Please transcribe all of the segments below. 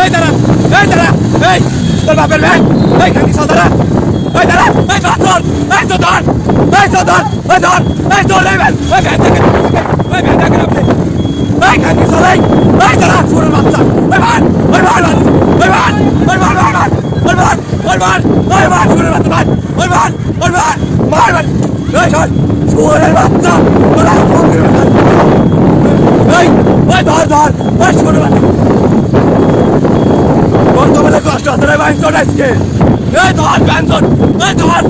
এই দাঁড়া এই দাঁড়া এই তোর বাপের ব্যাগ এই খাকি সদারা এই দাঁড়া এই ধর ধর এই তো ধর এই তো ধর এই ধর এই ধর এই ব্যাগ এই ব্যাগ দেখে এই ব্যাগ দেখে আপনি এই খাকি সদাই এই দাঁড়া ছোট বাচ্চা ওই মার ওই মার ওই মার ওই মার ওই মার ওই মার ওই মার ওই মার ছোট বাচ্চা মার ওই মার ওই মার মার মার এই ধর ছোট বাচ্চা তোরা ফকির বাচ্চা এই ওই ধর ধর ওই ছোট বাচ্চা বর্তমানে কষ্ট আছে রে তোর আজকে। এই ধর ব্যঞ্জন এই ধর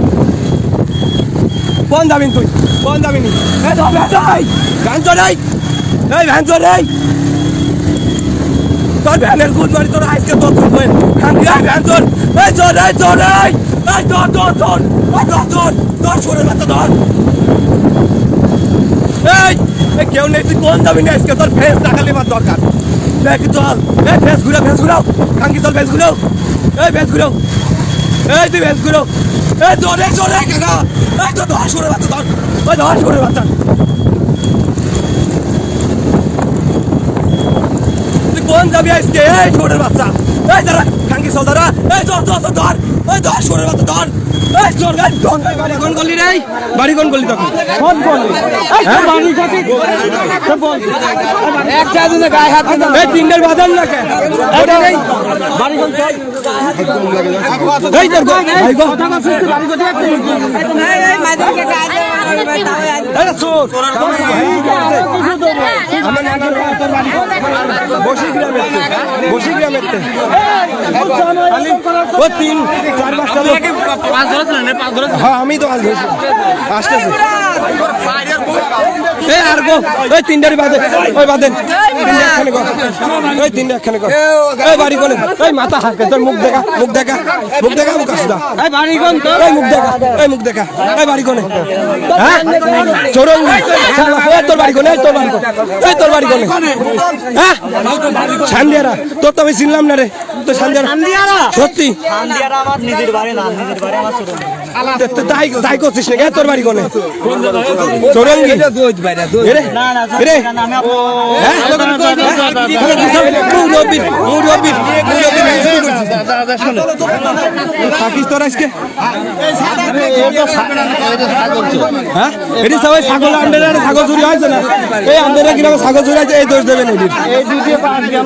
কোন দাবিন তুই কোন দাবিনি এই ধর এই ব্যঞ্জন এই এই। ব্যঞ্জন এই। তোর ভ্যানের গুড মারি, তোর আজকে তোর তুলবে খান্দি এই ব্যঞ্জন এই, চল এই চল, এই। এই ধর ধর ধর এই ধর ধর ধর সরে মাথা ধর। এই কেউ নেই, তুই কোন দাবি নেই আজকে তোর ফেস দেখালে আমার দরকার। দেখ চল এই ভেস ঘুরাও ভেস ঘুরাও। কাঙ্কি চল ভেস ঘুরাও। এই ভেস ঘুরাও। এই তুই ভেস ঘুরাও। এই দৌড়ে চলে কাকা। এই তো ধর সরে বাচ্চা ধর ওই ধর সরে বাচ্চা। তুই কোন যাবি আজকে? এই ছোটের বাচ্চা। এই দাঁড়া, কাঙ্কি চল এই বাড়ি কোন করলি রে? কোন করলি তখন? কোন করলি একটা দিনে গায়ে হাত এই তিনটের ও তিন চার পাঁচটা হ্যাঁ আমি তো আজ ধরছি আসতেছে। এই আর গো ওই তিনটারই বাদে ওই বাদে তিনটা একখানে কর। ওই তিনটা একখানে কর। ওই বাড়ি কোনে ওই মাথা হাসবে তোর মুখ দেখা মুখ দেখা মুখ দেখা মুখ আসুদা। এই বাড়ি কোন তো ওই মুখ দেখা ওই মুখ দেখা বাড়ি কোনে? হ্যাঁ? চোরঙ্গি। ওই তোর বাড়ি কোনে তোর বাড়ি কোনে? তোর বাড়ি কোনে? হ্যাঁ? সান্দিয়ারা তোর তো আমি চিনলাম না রে। তো সান্দিয়ারা। সত্যি? তে- তে- তাই তাই করছিস না তোর বাড়ি কোনে হ্যাঁ হয়েছে না এই ছাগল এই দোষ হ্যাঁ আগে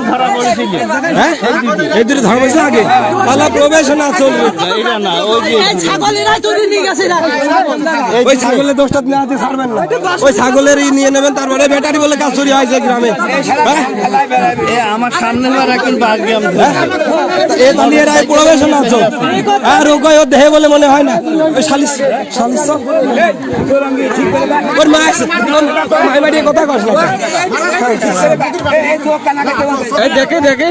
গেছে ওই ছাগলের দোষটা না না ওই ছাগলের নিয়ে নেবেন তারপরে ব্যাটারি বলে কাজ চুরি হয়েছে গ্রামে হ্যাঁ আমার সামনে বাস গেম এ এরা প্রবেশন আছো আর ও কয় দেহে বলে মনে হয় না। ওই শালিশ তো? ওর মা মাই কথা কস এই দেখে দেখে।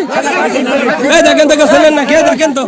এই দেখেন তো শোনেন না, কে দেখেন তো?